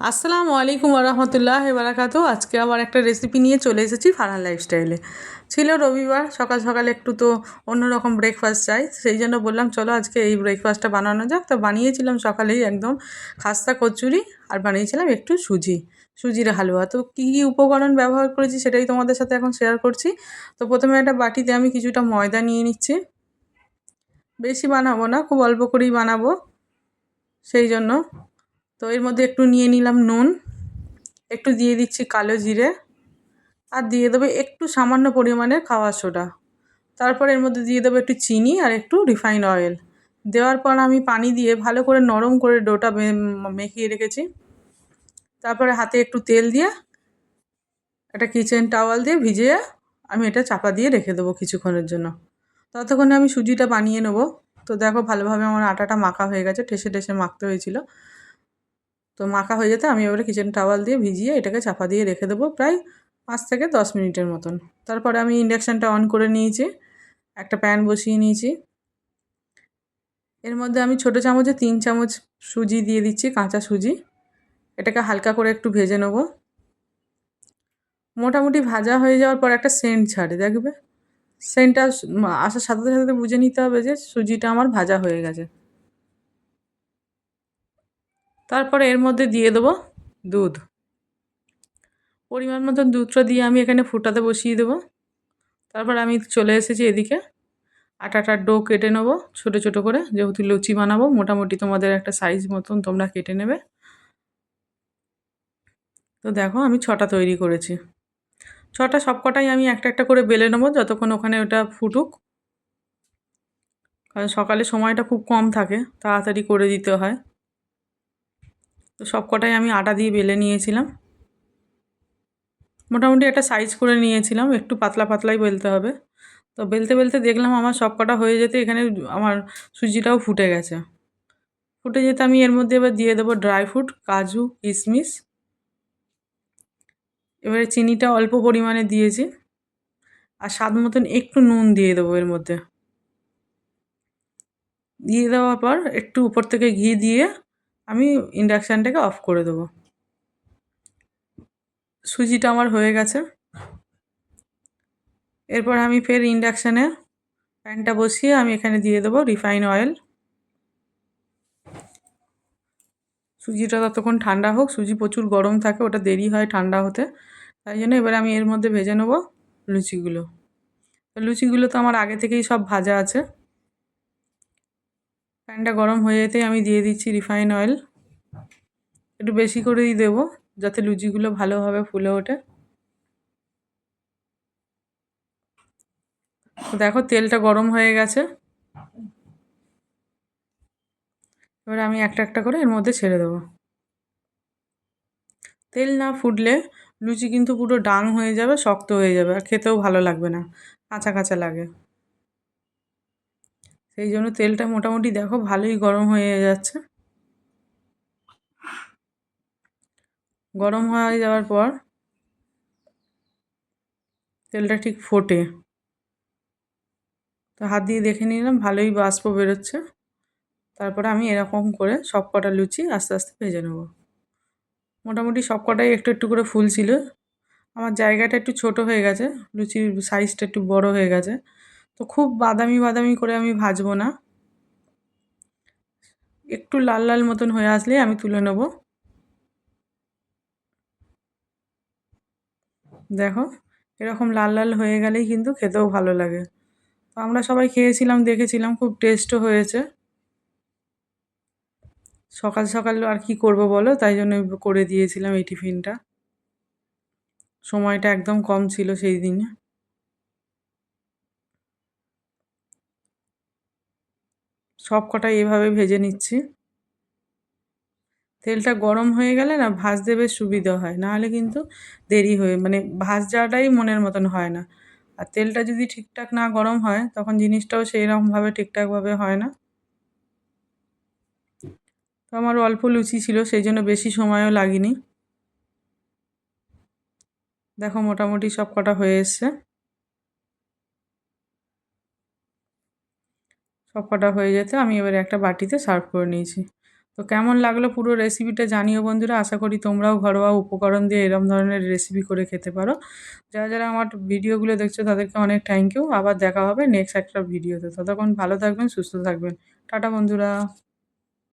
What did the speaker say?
আসসালামু আলাইকুম রহমতুল্লাহ বারাকাতু আজকে আবার একটা রেসিপি নিয়ে চলে এসেছি ফারহান লাইফস্টাইলে ছিল রবিবার, সকাল সকাল একটু তো অন্যরকম ব্রেকফাস্ট চাই, সেই জন্য বললাম, চলো আজকে এই ব্রেকফাস্টটা বানানো যাক। তো বানিয়েছিলাম সকালেই একদম খাস্তা কচুরি আর বানিয়েছিলাম একটু সুজি, সুজির হালুয়া। তো কী কী উপকরণ ব্যবহার করেছি সেটাই তোমাদের সাথে এখন শেয়ার করছি। তো প্রথমে একটা বাটিতে আমি কিছুটা ময়দা নিয়ে নিচ্ছি। বেশি বানাবো না, খুব অল্প করেই বানাবো, সেই জন্য তো এর মধ্যে একটু নিয়ে নিলাম নুন, একটু দিয়ে দিচ্ছি কালো জিরে, আর দিয়ে দেবে একটু সামান্য পরিমাণে খাওয়া সোডা। তারপর এর মধ্যে দিয়ে দেবো একটু চিনি আর একটু রিফাইন অয়েল। দেওয়ার পর আমি পানি দিয়ে ভালো করে নরম করে ডোটা মেখিয়ে রেখেছি। তারপরে হাতে একটু তেল দিয়ে একটা কিচেন টাওয়াল দিয়ে ভিজিয়ে আমি এটা চাপা দিয়ে রেখে দেবো কিছুক্ষণের জন্য। ততক্ষণে আমি সুজিটা বানিয়ে নেব। তো দেখো ভালোভাবে আমার আটাটা মাখা হয়ে গেছে, ঠেসে ঠেসে মাখতে হয়েছিল। তো মাখা হয়ে যেতে আমি এবারে কিচেন টাওয়াল দিয়ে ভিজিয়ে এটাকে চাপা দিয়ে রেখে দেবো প্রায় পাঁচ থেকে দশ মিনিটের মতন। তারপরে আমি ইন্ডাকশানটা অন করে নিয়েছি, একটা প্যান বসিয়ে নিয়েছি। এর মধ্যে আমি ছোটো চামচে তিন চামচ সুজি দিয়ে দিচ্ছি, কাঁচা সুজি। এটাকে হালকা করে একটু ভেজে নেব। মোটামুটি ভাজা হয়ে যাওয়ার পর একটা সেন্ট ছাড়ে, দেখবে? সেন্টটা আসার সাথে সাথে বুঝে নিতে হবে যে সুজিটা আমার ভাজা হয়ে গেছে। তারপরে এর মধ্যে দিয়ে দেবো দুধ। পরিমাণ মতন দুধটা দিয়ে আমি এখানে ফুটাতে বসিয়ে দেবো। তারপর আমি চলে এসেছি এদিকে। আটাটার ডো কেটে নেব ছোটো ছোটো করে। যেহেতু লুচি বানাবো, মোটামুটি তোমাদের একটা সাইজ মতন তোমরা কেটে নেবে। তো দেখো আমি ছটা তৈরি করেছি। ছটা সবকটাই আমি একটা একটা করে বেলে নেব যতক্ষণ ওখানে ওটা ফুটুক। কারণ সকালে সময়টা খুব কম থাকে, তাড়াতাড়ি করে দিতে হয়। তো সব কটাই আমি আটা দিয়ে বেলে নিয়েছিলাম। মোটামুটি একটা সাইজ করে নিয়েছিলাম, একটু পাতলা পাতলাই বেলতে হবে। তো বেলতে বেলতে দেখলাম আমার সব কটা হয়ে যেতে এখানে আমার সুজিটাও ফুটে গেছে। ফুটে যেতে আমি এর মধ্যে এবার দিয়ে দেবো ড্রাই ফ্রুট কাজু কিশমিশ এবারে চিনিটা অল্প পরিমাণে দিয়েছি। আর স্বাদ মতন একটু নুন দিয়ে দেবো এর মধ্যে। দিয়ে দেওয়ার পর একটু উপর থেকে ঘি দিয়ে আমি ইন্ডাকশানটাকে অফ করে দেবো। সুজিটা আমার হয়ে গেছে। এরপর আমি ফের ইন্ডাকশানে প্যানটা বসিয়ে আমি এখানে দিয়ে দেবো রিফাইন অয়েল সুজিটা ততক্ষণ ঠান্ডা হোক, সুজি প্রচুর গরম থাকে, ওটা দেরি হয় ঠান্ডা হতে। তাই জন্য এবার আমি এর মধ্যে ভেজে নেব লুচিগুলো। লুচিগুলো তো আমার আগে থেকেই সব ভাজা আছে। প্যানটা গরম হয়ে যেতেই আমি দিয়ে দিচ্ছি রিফাইন অয়েল। একটু বেশি করেই দেবো, যাতে লুচিগুলো ভালোভাবে ফুলে ওঠে। দেখো তেলটা গরম হয়ে গেছে। এবার আমি একটা একটা করে এর মধ্যে ছেড়ে দেবো। তেল না ফুটলে লুচি কিন্তু পুরো ডাং হয়ে যাবে, শক্ত হয়ে যাবে, আর খেতেও ভালো লাগবে না। কাঁচা কাঁচা লাগে। সেই জন্য তেলটা মোটামুটি দেখো ভালোই গরম হয়ে যাচ্ছে। গরম হয়ে যাওয়ার পর তেলটা ঠিক ফোটে। তো হাত দিয়ে দেখে নিলাম ভালোই বাষ্প বেরোচ্ছে। তারপরে আমি এরকম করে সব কটা লুচি আস্তে আস্তে ভেজে নেব। মোটামুটি সব কটাই একটু একটু করে ফুল ছিল। আমার জায়গাটা একটু ছোট হয়ে গেছে, লুচির সাইজটা একটু বড় হয়ে গেছে। তো খুব বাদামি বাদামি করে আমি ভাজবো না। একটু লাল লাল মতন হয়ে আসলে আমি তুলে নেব। দেখো, এরকম লাল লাল হয়ে গেলেই কিন্তু খেতেও ভালো লাগে। তো আমরা সবাই খেয়েছিলাম, দেখেছিলাম, খুব টেস্টও হয়েছে। সকাল সকাল আর কি করব বলো? তাই জন্য করে দিয়েছিলাম এই টিফিনটা। সময়টা একদম কম ছিল সেই দিনে। সব কটাই এভাবে ভেজে নিচ্ছি। তেলটা গরম হয়ে গেলে না ভাজতে বেশ সুবিধা হয়, নাহলে কিন্তু দেরি হয়ে মানে ভাজ যাওয়াটাই মনের মতন হয় না। আর তেলটা যদি ঠিকঠাক না গরম হয়, তখন জিনিসটাও সেই রকমভাবে ঠিকঠাকভাবে হয় না। তো আমার অল্প লুচি ছিল, সেই জন্য বেশি সময়ও লাগেনি। দেখো মোটামুটি সব কটা হয়ে এসছে। সব কটা হয়ে যেতে আমি এবার একটা বাটিতে সার্ভ করে নিয়েছি। তো কেমন লাগল পুরো রেসিপিটা জানিও বন্ধুরা, আশা করি তোমরাও ঘরোয়া উপকরণ দিয়ে এরম ধরনের রেসিপি করে খেতে পারো। যারা যারা আমার ভিডিওগুলো দেখছ তাদেরকে অনেক থ্যাংক ইউ আবার দেখা হবে নেক্সট একটা ভিডিওতে ততক্ষণ ভালো থাকবেন, সুস্থ থাকবেন। টাটা বন্ধুরা।